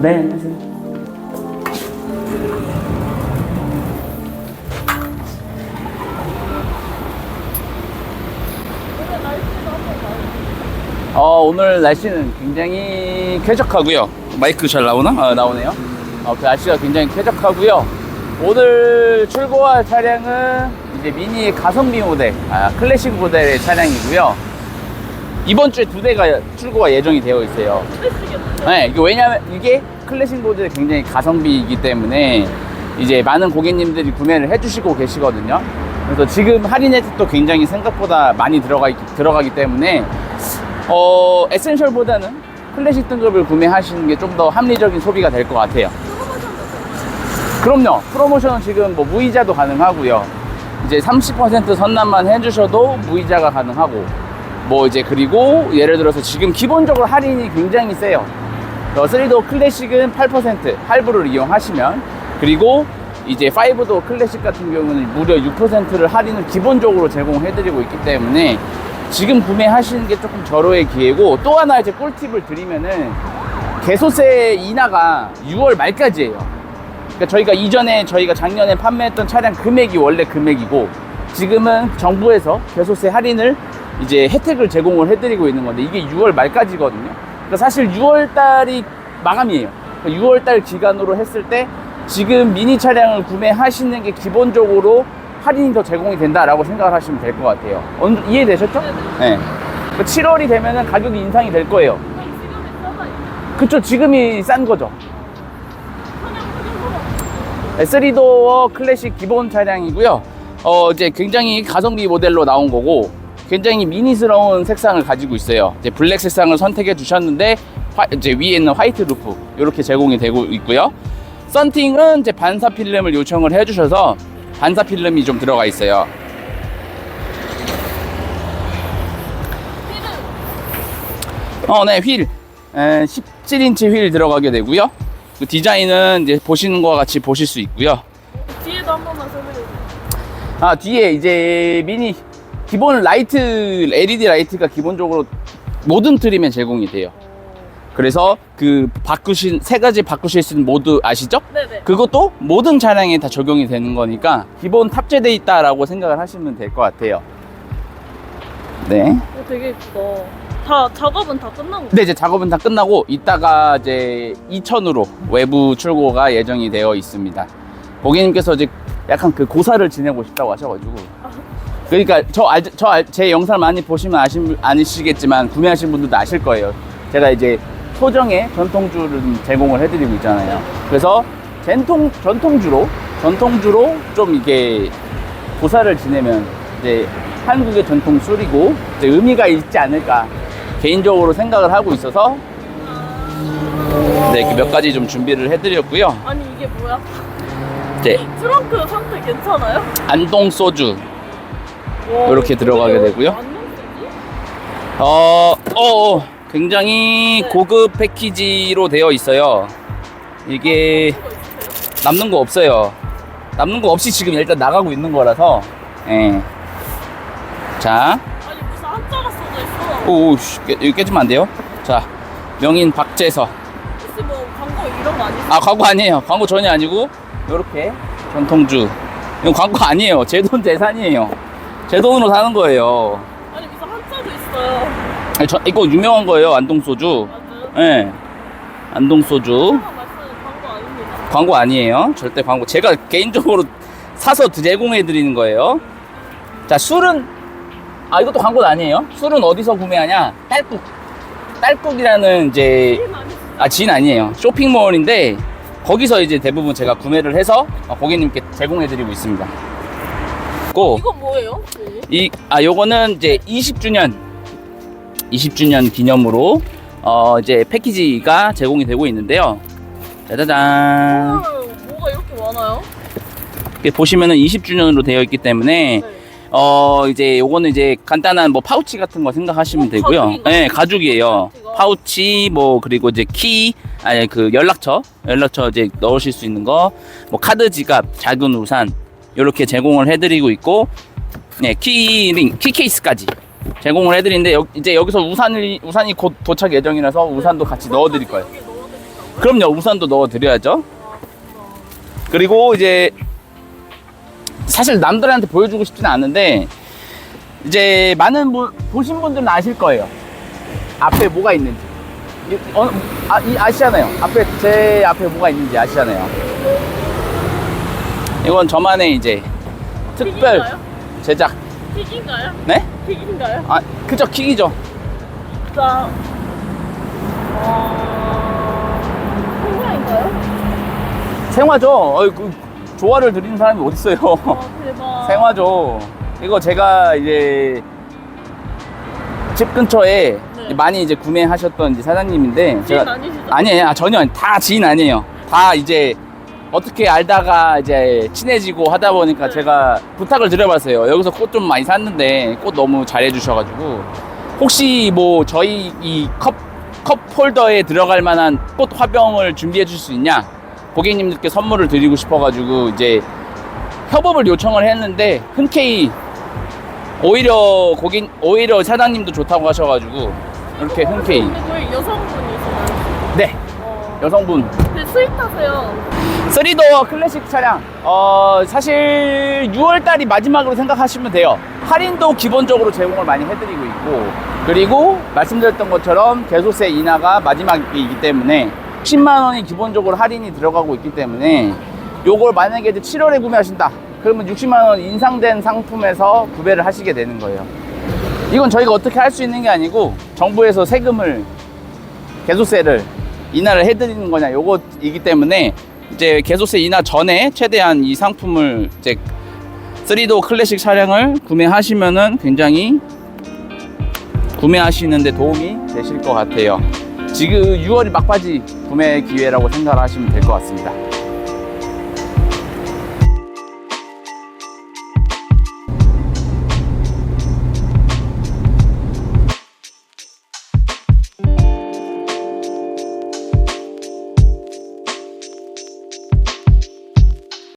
네, 하세요. 어, 오늘 날씨는 굉장히 쾌적하고요. 마이크 잘 나오나? 아, 나오네요. 어, 그 날씨가 굉장히 쾌적하고요. 오늘 출고할 차량은 이제 미니 가성비 모델, 아, 클래식 모델의 차량이고요. 이번 주에 두 대가 출고가 예정이 되어 있어요. 네, 이게 왜냐면 이게 클래식 모델이 굉장히 가성비이기 때문에 이제 많은 고객님들이 구매를 해주시고 계시거든요. 그래서 지금 할인 혜택도 굉장히 생각보다 많이 들어가 있, 들어가기 때문에 어, 에센셜보다는 클래식 등급을 구매하시는 게 좀 더 합리적인 소비가 될 것 같아요. 그럼요. 프로모션은 지금 뭐 무이자도 가능하고요. 이제 30% 선납만 해주셔도 무이자가 가능하고, 뭐 이제 그리고 예를 들어서 지금 기본적으로 할인이 굉장히 세요. 어, 3도 클래식은 8% 할부를 이용하시면, 그리고 이제 5도 클래식 같은 경우는 무려 6%를 할인을 기본적으로 제공해드리고 있기 때문에 지금 구매하시는 게 조금 절호의 기회고 또 하나 이제 꿀팁을 드리면은 개소세 인하가 6월 말까지예요. 그러니까 저희가 이전에 저희가 작년에 판매했던 차량 금액이 원래 금액이고 지금은 정부에서 개소세 할인을 이제 혜택을 제공을 해드리고 있는 건데 이게 6월 말까지거든요. 그러니까 사실 6월 달이 마감이에요. 6월 달 기간으로 했을 때 지금 미니 차량을 구매하시는 게 기본적으로 할인이 더 제공이 된다라고 생각을 하시면 될 것 같아요. 어느- 이해되셨죠? 네. 7월이 되면은 가격이 인상이 될 거예요. 그쵸, 지금이 싼 거죠. 3도어 클래식 기본 차량이고요. 어, 이제 굉장히 가성비 모델로 나온 거고, 굉장히 미니스러운 색상을 가지고 있어요. 이제 블랙 색상을 선택해 주셨는데, 화- 이제 위에는 화이트 루프, 이렇게 제공이 되고 있고요. 썬팅은 이제 반사 필름을 요청을 해 주셔서, 반사 필름이 좀 들어가 있어요. 어, 네, 휠. 17인치 휠 들어가게 되고요. 그 디자인은 이제 보시는 것과 같이 보실 수 있고요. 뒤에도 한 번만 설명해 주세요. 아, 뒤에 이제 미니 기본 라이트 LED 라이트가 기본적으로 모든 트림에 제공이 돼요. 그래서 그 바꾸신 세 가지 바꾸실 수 있는 모드 아시죠? 네네. 그것도 모든 차량에 다 적용이 되는 거니까 기본 탑재돼 있다라고 생각을 하시면 될 것 같아요. 네. 오, 되게 예쁘다. 다 작업은 다 끝난 거. 근데 이제 작업은 다 끝나고 이따가 이제 2천으로 외부 출고가 예정이 되어 있습니다. 고객님께서 이제 약간 그 고사를 지내고 싶다고 하셔가지고. 그러니까 저제 영상 많이 보시면 아시, 아시겠지만 구매하신 분들도 아실 거예요. 제가 이제 소정의 전통주를 좀 제공을 해드리고 있잖아요. 그래서 전통 전통주로 전통주로 좀 이게 고사를 지내면 이제 한국의 전통 술이고 이제 의미가 있지 않을까 개인적으로 생각을 하고 있어서 네, 이렇게 몇 가지 좀 준비를 해드렸고요. 아니 이게 뭐야? 이제 트렁크 상태 괜찮아요? 안동 소주 와, 이렇게 들어가게 되고요. 어, 어, 어, 굉장히 고급 패키지로 되어 있어요. 이게? 남는 거 없어요. 남는 거 없이 지금 일단 나가고 있는 거라서. 예. 자, 아니 무슨 한자가 써져 있어. 오, 오 씨, 깨, 깨지면 안 돼요. 자, 명인 박재서. 혹시 뭐 광고 이런 거 아니세요? 아 광고 아니에요 광고 전혀 아니고 요렇게 전통주 이건 광고 아니에요 제 돈 재산이에요 제 돈으로 사는 거예요. 아니 무슨 한자도 있어요. 아니, 저, 이거 유명한 거예요 안동 소주. 맞아요? 예. 안동 소주. 처음 말씀은 광고 아닙니다. 광고 아니에요. 절대 광고. 제가 개인적으로 사서 제공해 드리는 거예요. 자 술은 아 이것도 광고는 아니에요. 술은 어디서 구매하냐? 딸꾹. 딸꾹이라는 이제 아, 진 아니에요. 쇼핑몰인데 거기서 이제 대부분 제가 구매를 해서 어, 고객님께 제공해 드리고 있습니다. 고, 이건 뭐예요? 이, 아, 요거는 이제 20주년, 20주년 기념으로 어, 이제 패키지가 제공이 되고 있는데요. 짜자잔. 아, 뭐가 이렇게 많아요? 이렇게 보시면은 20주년으로 되어 있기 때문에 네. 어 이제 요거는 이제 간단한 뭐 파우치 같은 거 생각하시면 어, 되고요. 가죽인가요? 네, 가죽이에요. 파우치가? 파우치 뭐 그리고 이제 키 아니 그 연락처 연락처 이제 넣으실 수 있는 거 뭐 카드 지갑 작은 우산 이렇게 제공을 해드리고 있고 네 키링 키 케이스까지 제공을 해드리는데 여, 이제 여기서 우산을 우산이 곧 도착 예정이라서 우산도 같이 넣어드릴 거예요. 그럼요 우산도 넣어드려야죠. 그리고 이제 사실 남들한테 보여주고 싶지는 않은데 이제 많은 분, 보신 분들은 아실 거예요. 앞에 뭐가 있는지. 이, 어, 아, 이 아시잖아요. 앞에 제 앞에 뭐가 있는지 아시잖아요 이건 저만의 이제 특별 튀긴가요? 제작 튀긴가요? 네? 튀긴가요? 아 그죠 킥이죠 자, 어... 생화인가요? 생화죠 어이, 그, 조화를 드리는 사람이 어딨어요 와, 대박. 생화죠. 이거 제가 이제 집 근처에 네. 많이 이제 구매하셨던 이제 사장님인데 지인 아니시죠? 아니에요. 아, 전혀 아니- 다 지인 아니에요. 다 이제 어떻게 알다가 이제 친해지고 하다 보니까 네. 제가 부탁을 드려봤어요. 여기서 꽃 좀 많이 샀는데 꽃 너무 잘해주셔가지고 혹시 뭐 저희 이 컵 컵 홀더에 들어갈 만한 꽃 화병을 준비해 줄 수 있냐? 고객님들께 선물을 드리고 싶어가지고 이제 협업을 요청을 했는데 흔쾌히 오히려 고객 오히려 사장님도 좋다고 하셔가지고 이렇게 흔쾌히 여성분이시나요? 네 어... 여성분. 근데 스윗하세요. 3도어 클래식 차량. 어 사실 6월달이 마지막으로 생각하시면 돼요. 할인도 기본적으로 제공을 많이 해드리고 있고 그리고 말씀드렸던 것처럼 개소세 인하가 마지막이기 때문에 10만 원이 기본적으로 할인이 들어가고 있기 때문에 요걸 만약에 이제 7월에 구매하신다. 그러면 60만 원 인상된 상품에서 구매를 하시게 되는 거예요. 이건 저희가 어떻게 할 수 있는 게 아니고 정부에서 세금을 개소세를 인하를 해드리는 거냐 요거이기 때문에 이제 개소세 인하 전에 최대한 이 상품을 이제 3도 클래식 차량을 구매하시면은 굉장히 구매하시는데 도움이 되실 것 같아요. 지금 6월이 막바지 구매 기회라고 생각하시면 될 것 같습니다.